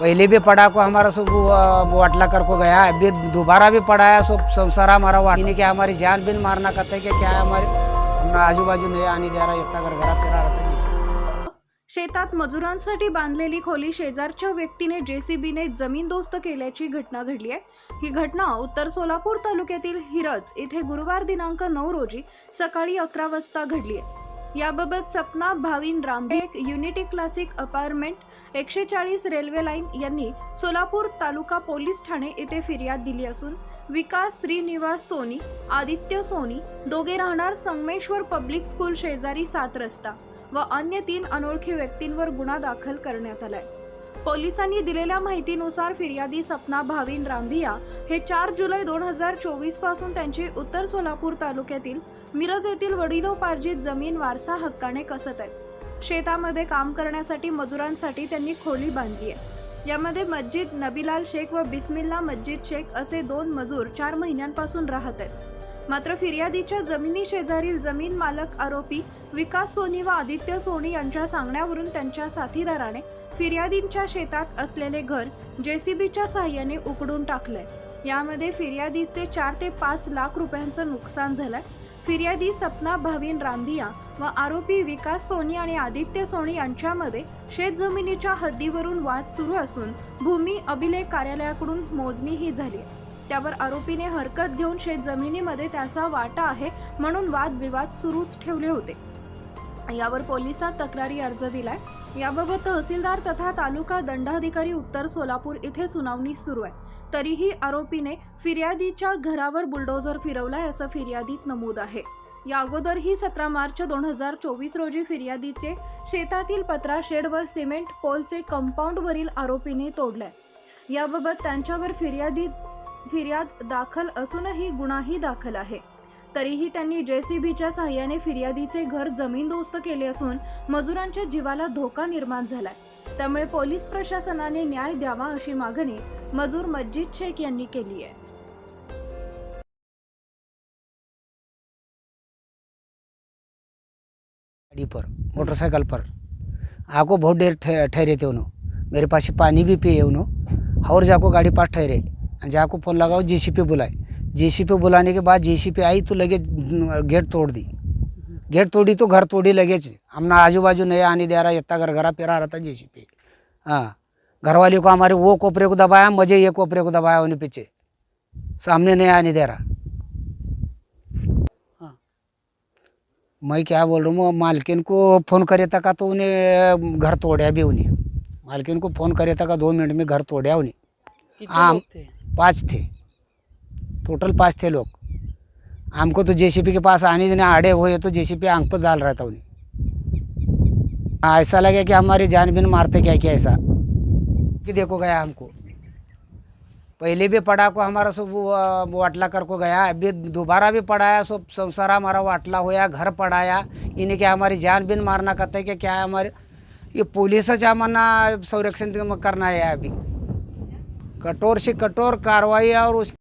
पहले भी पड़ा को हमारा सब वाटला कर को गया। अभी दोबारा भी पड़ा है सब संसार हमारा वाटने के हमारी जान बिन मारना कहते हैं क्या है हमारे आजू बाजू नहीं आने दे रहा इतना घर घरा फिरा शेतात मजुरांसाठी बांधलेली खोली शेजारच्या व्यक्तीने जेसीबीने जमीनदोस्त केल्याची घटना घडली आहे. ही घटना उत्तर सोलापूर तालुक्यातील हिरज इथे गुरुवार दिनांक नऊ रोजी सकाळी अकरा वाजता घडली आहे. याबाबत Sapna Bhavin Ramde unity classic apartment एकशे चाळीस रेल्वे लाईन यांनी सोलापूर तालुका पोलीस ठाणे येथे फिर्याद दिली असून विकास श्रीनिवास सोनी आदित्य सोनी दोघे राहणार संगमेश्वर पब्लिक स्कूल शेजारी सात रस्ता व अन्य तीन अनोळखी व्यक्तींवर गुन्हा दाखल करण्यात आलाय. पोलिसांनी दिलेल्या माहितीनुसार फिर्यादी सपना भाविन रांभिया हे चार जुलै दोन हजार चोवीसपासून त्यांची उत्तर सोलापूर तालुक्यातील मिरज येथील वडिलोपार्जित जमीन वारसा हक्काने कसत आहेत? शेतामध्ये काम करण्यासाठी मजुरांसाठी त्यांनी खोली बांधली आहे. यामध्ये मस्जिद नबीलाल शेख व बिस्मिल्ला मस्जिद शेख असे दोन मजूर चार महिन्यांपासून राहत आहेत. मात्र फिर्यादीच्या जमिनी शेजारील जमीन मालक आरोपी विकास सोनी व आदित्य सोनी यांच्या सांगण्यावरून त्यांच्या साथीदाराने फिर्यादींच्या शेतात असलेले घर जेसीबीच्या साह्याने उकडून टाकलंय. यामध्ये फिर्यादीचे चार ते पाच लाख रुपयांचं नुकसान झालंय. फिर्यादी सपना भावीन रांधिया व आरोपी विकास सोनी आणि आदित्य सोनी यांच्यामध्ये शेतजमिनीच्या हद्दीवरून वाद सुरू असून भूमी अभिलेख कार्यालयाकडून मोजणीही झाली त्यावर आरोपीने हरकत घेऊन शेतजमिनीमध्ये त्याचा वाटा आहे म्हणून वादविवाद सुरूच ठेवले होते. यावर पोलिसात तक्रारी अर्ज दिलाय. याबाबत तहसीलदार तथा तालुका दंडाधिकारी उत्तर सोलापूर इथे सुनावणी सुरू आहे. तरीही आरोपीने फिर्यादीच्या घरावर बुलडोझर फिरवलाय असं फिर्यादीत नमूद आहे. या अगोदरही सतरा मार्च दोन हजार चोवीस रोजी फिर्यादीचे शेतातील पत्रा शेड व सिमेंट पोलचे कंपाऊंडवरील आरोपीने तोडलाय. याबाबत त्यांच्यावर फिर्यादी फिर्याद दाखल असूनही गुन्हाही दाखल आहे. तरीही त्यांनी जेसीबीच्या सहाय्याने फिर्यादीचे घर जमीनदोस्त केले असून मजुरांच्या जीवाला धोका निर्माण झालाय. त्यामुळे पोलीस प्रशासनाने न्याय द्यावा अशी मागणी मजूर मज्जिद शेख यांनी केली आहे. गाड़ी पर मोटरसाइकिल पर आको बहुत देर ठहरे थे उन्होंने मेरे पास पानी भी पिए उन्होंने और जाको गाड़ी पास ठहरे। जाको फोन लगाओ जीसीपी बुलाए। जीसीपी बुलाने के बाद जीसीपी आई तो लगे गेट तोड़ दी। गेट तोड़ी तो घर तोड़ी लगे हमने आजू बाजू नहीं आने दे रहा इतना घर घरा पेरा रहा था जीसीपी हाँ घर वाले को हमारे वो कोपरे को दबाया मुझे ये कोपरे को दबाया उन्हें पीछे। सामने नहीं आने दे रहा। मैं क्या बोल रहा हूँ मालकिन को फ़ोन करे था का तो उन्हें घर तोड़ा भी उन्हें। मालकिन को फ़ोन करे था का दो मिनट में घर तोड़ा उन्हें। हाँ पाँच थे। टोटल पाँच थे लोग हमको तो जेसीपी के पास आने देने आड़े हुए तो जेसीपी आंख पर डाल रहा था उन्हें. ऐसा लगे कि हमारी जान बिन मारते क्या क्या ऐसा? कि देखो गया हमको. पहले भी पड़ा को हमारा सब वाटला कर को गया अभी दोबारा भी पढ़ाया सब संसारा हमारा वाटला होया घर पढ़ाया इन्हें क्या हमारी जान बिन मारना कहते हैं कि क्या है हमारे? ये पुलिस आम्हाला संरक्षण करना है अभी. कठोर से कठोर कार्रवाई और उस